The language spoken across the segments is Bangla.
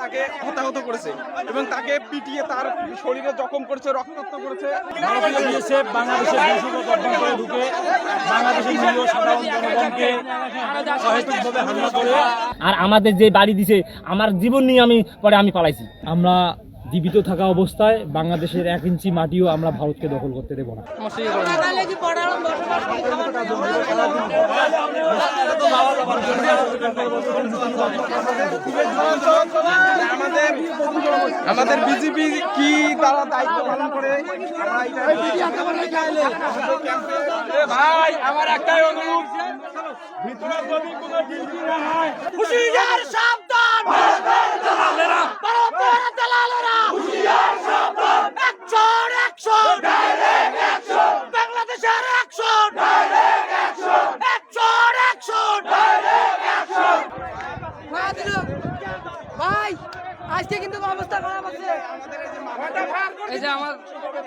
তাকে হতাহত করেছে এবং তাকে পিটিয়ে তার শরীরে জখম করেছে রক্তাক্ত করেছে। ভারতীয় বিএসএফ বাংলাদেশের বংশগত অভ্যন্তরে ঢুকে বাংলাদেশের নিরীহ সাধারণ জনগণকে অহেতুকভাবে হামলা করে আর আমাদের যে বাড়ি দিছে আমার জীবন নিয়ে আমি পরে আমি পালাইছি। আমরা জীবিত থাকা অবস্থায় বাংলাদেশের এক ইঞ্চি মাটিও আমরা ভারতকে দখল করতে দেবো না। আমাদের বিজেপি কি তারা দায়িত্ব পালন করে? ভাই আমার একটাই অনুরোধ। ভিতরে যদি কোনো ডিউটি না হয় হুশিয়ার সাবধান। আজকে কিন্তু অবস্থা খারাপ আছে। এই যে আমার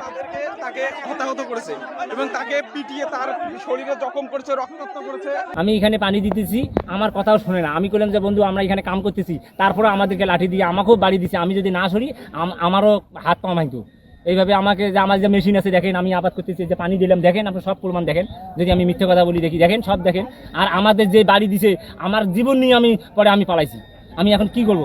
তাদেরকে তাকে হতাহত করেছে এবং তাকে পিটিয়ে তার শরীরে জখম করেছে রক্তাক্ত করেছে। আমি এখানে পানি দিতেছি আমার কথাও শোনে না। আমি বললাম যে বন্ধু আমরা এখানে কাম করতেছি। তারপরে আমাদেরকে লাঠি দিয়ে আমাকেও বাড়ি দিছে। আমি যদি না সরি আমারও হাত পা ভাঙতো। এইভাবে আমাকে যে আমার যে মেশিন আছে দেখেন আমি আবাদ করতেছি যে পানি দিলাম দেখেন আপনি সব প্রমাণ দেখেন। যদি আমি মিথ্যে কথা বলি দেখি দেখেন সব দেখেন। আর আমাদের যে বাড়ি দিছে আমার জীবন নিয়ে আমি পরে আমি পালাইছি। আমি এখন কি করব?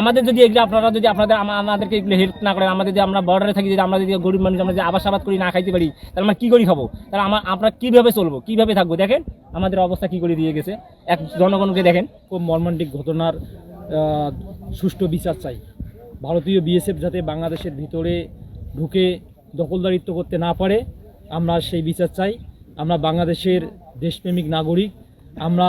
আমাদের যদি এগুলো আপনারা যদি আপনাদের আমাদেরকে এগুলো হেল্প না করেন আমাদের যদি আমরা বর্ডারে থাকি, যদি আমরা যদি গরিব মানুষ, আমরা যদি আবাস আবাদ করি, না খাইতে পারি, তাহলে আমরা কী করি খাব? তাহলে আমার আমরা কীভাবে চলবো? কীভাবে থাকব? দেখেন, আমাদের অবস্থা কী করে দিয়ে গেছে। এক জনগণকে দেখেন। খুব মর্মান্তিক ঘটনার সুষ্ঠু বিচার চাই। ভারতীয় বিএসএফ যাতে বাংলাদেশের ভিতরে ঢুকে দখলদারিত্ব করতে না পারে, আমরা সেই বিচার চাই। আমরা বাংলাদেশের দেশপ্রেমিক নাগরিক, আমরা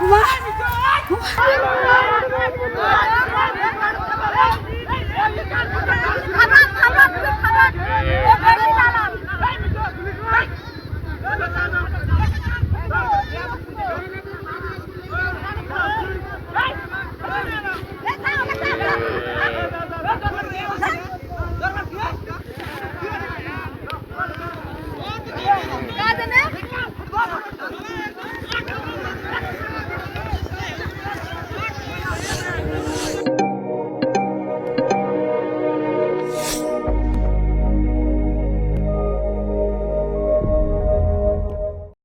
ਵਾਹ।